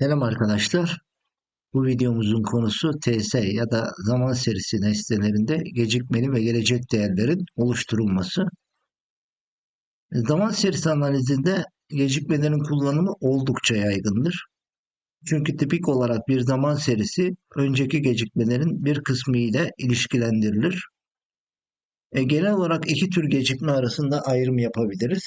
Selam arkadaşlar. Bu videomuzun konusu TS ya da zaman serisi nesnelerinde gecikmeli ve gelecek değerlerin oluşturulması. Zaman serisi analizinde gecikmelerin kullanımı oldukça yaygındır. Çünkü tipik olarak bir zaman serisi önceki gecikmelerin bir kısmı ile ilişkilendirilir. E, genel olarak iki tür gecikme arasında ayrım yapabiliriz.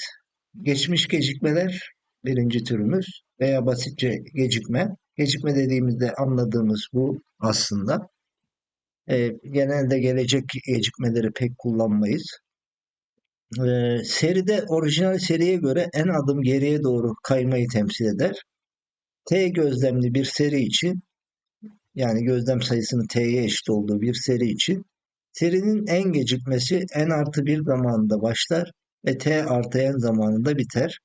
Geçmiş gecikmeler birinci türümüz veya basitçe gecikme. Gecikme dediğimizde anladığımız bu aslında. E, genelde gelecek gecikmeleri pek kullanmayız. E, seride orijinal seriye göre en adım geriye doğru kaymayı temsil eder. T gözlemli bir seri için yani gözlem sayısının T'ye eşit olduğu bir seri için serinin en gecikmesi n artı 1 zamanında başlar ve T artı n zamanında biter.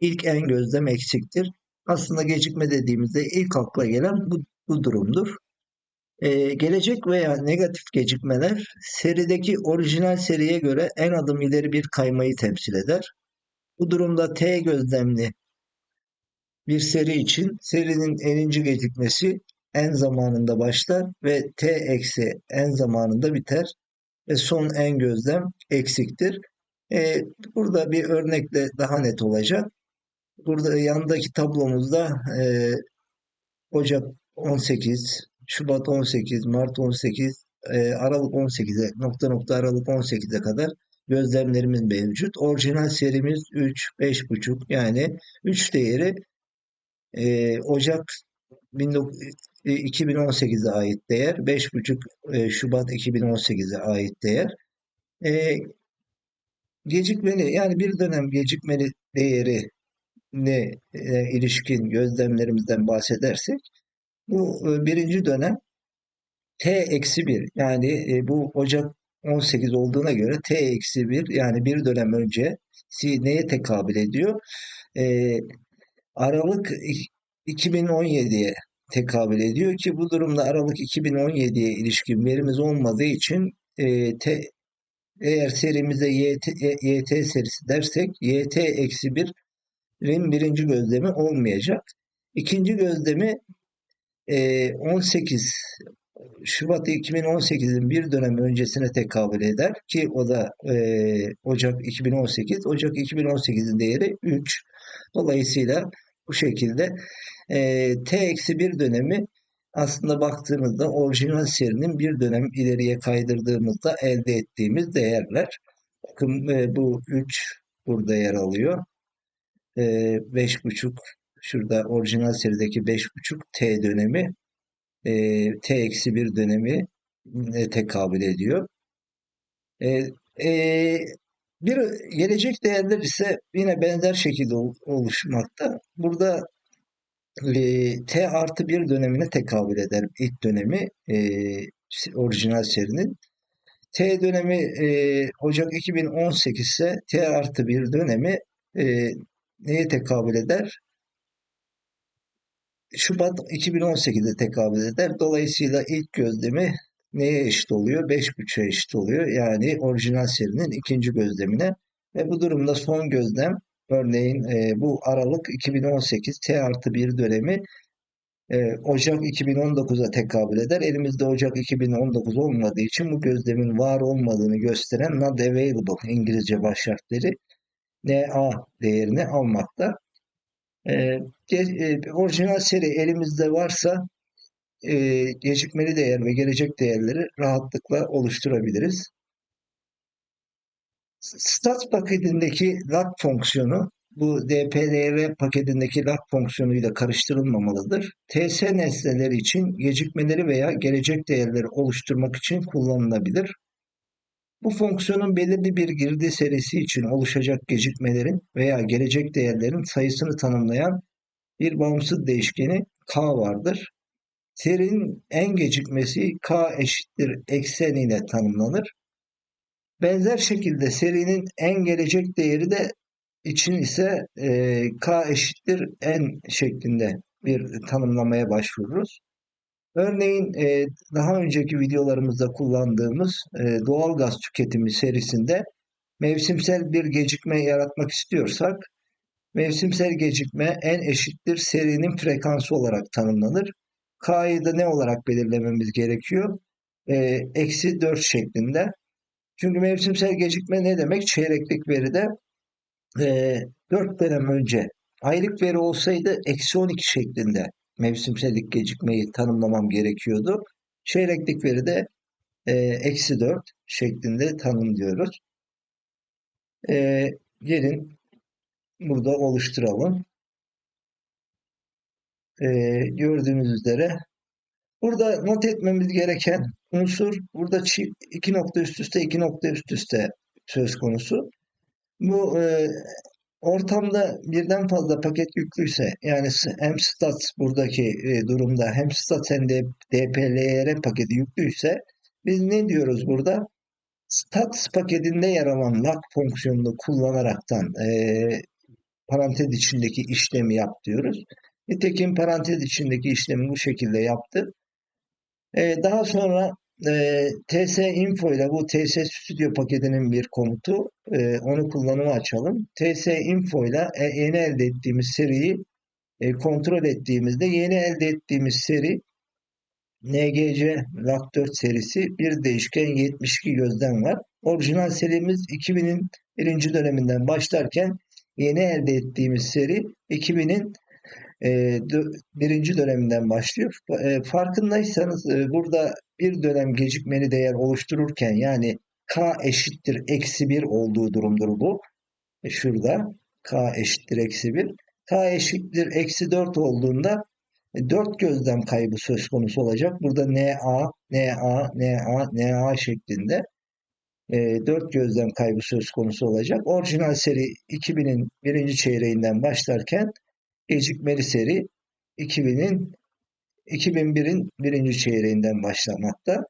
İlk en gözlem eksiktir. Aslında gecikme dediğimizde ilk akla gelen bu, bu durumdur. Ee, gelecek veya negatif gecikmeler serideki orijinal seriye göre en adım ileri bir kaymayı temsil eder. Bu durumda T gözlemli bir seri için serinin eninci gecikmesi en zamanında başlar ve T eksi en zamanında biter ve son en gözlem eksiktir. Ee, burada bir örnekle daha net olacak. Burada yandaki tablomuzda e, Ocak 18, Şubat 18, Mart 18, e, Aralık 18'e nokta nokta Aralık 18'e kadar gözlemlerimiz mevcut. Orijinal serimiz 3, 5,5 yani 3 değeri e, Ocak 2018'e ait değer, 5,5 e, Şubat 2018'e ait değer. E, gecikmeli yani bir dönem gecikmeli değeri ne e, ilişkin gözlemlerimizden bahsedersek bu e, birinci dönem T eksi 1 yani e, bu Ocak 18 olduğuna göre T eksi 1 yani bir dönem önce neye tekabül ediyor? E, Aralık 2017'ye tekabül ediyor ki bu durumda Aralık 2017'ye ilişkin verimiz olmadığı için e, te, eğer serimize YT, YT serisi dersek YT eksi 1 rin birinci gözlemi olmayacak. İkinci gözlemi 18 Şubat 2018'in bir dönem öncesine tekabül eder ki o da Ocak 2018. Ocak 2018'in değeri 3. Dolayısıyla bu şekilde T-1 dönemi aslında baktığımızda orijinal serinin bir dönem ileriye kaydırdığımızda elde ettiğimiz değerler. Bakın bu 3 burada yer alıyor. 5.5 şurada orijinal serideki 5.5 T dönemi T eksi 1 dönemi ne tekabül ediyor. bir gelecek değerler ise yine benzer şekilde oluşmakta. Burada T artı 1 dönemine tekabül eder ilk dönemi orijinal serinin. T dönemi e, Ocak 2018 ise T artı 1 dönemi e, neye tekabül eder? Şubat 2018'de tekabül eder. Dolayısıyla ilk gözlemi neye eşit oluyor? 5.5'e eşit oluyor. Yani orijinal serinin ikinci gözlemine. Ve bu durumda son gözlem örneğin e, bu Aralık 2018 T artı 1 dönemi e, Ocak 2019'a tekabül eder. Elimizde Ocak 2019 olmadığı için bu gözlemin var olmadığını gösteren not available İngilizce baş harfleri NA değerini almakta. E, e, orijinal seri elimizde varsa e, gecikmeli değer ve gelecek değerleri rahatlıkla oluşturabiliriz. Stat paketindeki log fonksiyonu bu DPLR paketindeki log fonksiyonuyla karıştırılmamalıdır. TS nesneleri için gecikmeleri veya gelecek değerleri oluşturmak için kullanılabilir. Bu fonksiyonun belirli bir girdi serisi için oluşacak gecikmelerin veya gelecek değerlerin sayısını tanımlayan bir bağımsız değişkeni k vardır. Serinin en gecikmesi k eşittir eksen ile tanımlanır. Benzer şekilde serinin en gelecek değeri de için ise e, k eşittir n şeklinde bir tanımlamaya başvururuz. Örneğin e, daha önceki videolarımızda kullandığımız e, doğal gaz tüketimi serisinde mevsimsel bir gecikme yaratmak istiyorsak Mevsimsel gecikme en eşittir serinin frekansı olarak tanımlanır. K'yı da ne olarak belirlememiz gerekiyor? Ee, Eksi 4 şeklinde. Çünkü mevsimsel gecikme ne demek? Çeyreklik veride e, 4 dönem önce aylık veri olsaydı eksi 12 şeklinde mevsimsellik gecikmeyi tanımlamam gerekiyordu. Çeyreklik veride e, eksi 4 şeklinde tanımlıyoruz. E, gelin burada oluşturalım. E, gördüğünüz üzere burada not etmemiz gereken unsur burada iki nokta üst üste iki nokta üst üste söz konusu. Bu e, ortamda birden fazla paket yüklüyse yani hem stats buradaki e, durumda hem stats hem de dplr paketi yüklüyse biz ne diyoruz burada? Stats paketinde yer alan lock fonksiyonunu kullanaraktan e, parantez içindeki işlemi yap diyoruz. Nitekim parantez içindeki işlemi bu şekilde yaptı. E, daha sonra e, TS Info ile bu TS Studio paketinin bir komutu. E, onu kullanımı açalım. TS Info ile e, yeni elde ettiğimiz seriyi e, kontrol ettiğimizde yeni elde ettiğimiz seri NGC LAK 4 serisi bir değişken 72 gözden var. Orijinal serimiz 2000'in birinci döneminden başlarken yeni elde ettiğimiz seri 2000'in e, birinci döneminden başlıyor. E, farkındaysanız e, burada bir dönem gecikmeli değer oluştururken yani k eşittir eksi 1 olduğu durumdur bu. E, şurada k eşittir eksi 1. k eşittir eksi 4 olduğunda 4 gözlem kaybı söz konusu olacak. Burada NA, NA, NA, NA şeklinde 4 gözlem kaybı söz konusu olacak. Orijinal seri 2000'in birinci çeyreğinden başlarken gecikmeli seri 2000'in 2001'in birinci çeyreğinden başlamakta.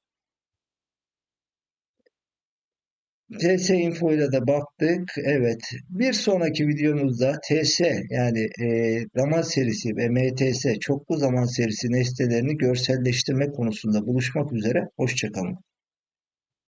TS Info ile de baktık. Evet. Bir sonraki videomuzda TS yani e, zaman serisi ve MTS çoklu zaman serisi nesnelerini görselleştirme konusunda buluşmak üzere. Hoşçakalın.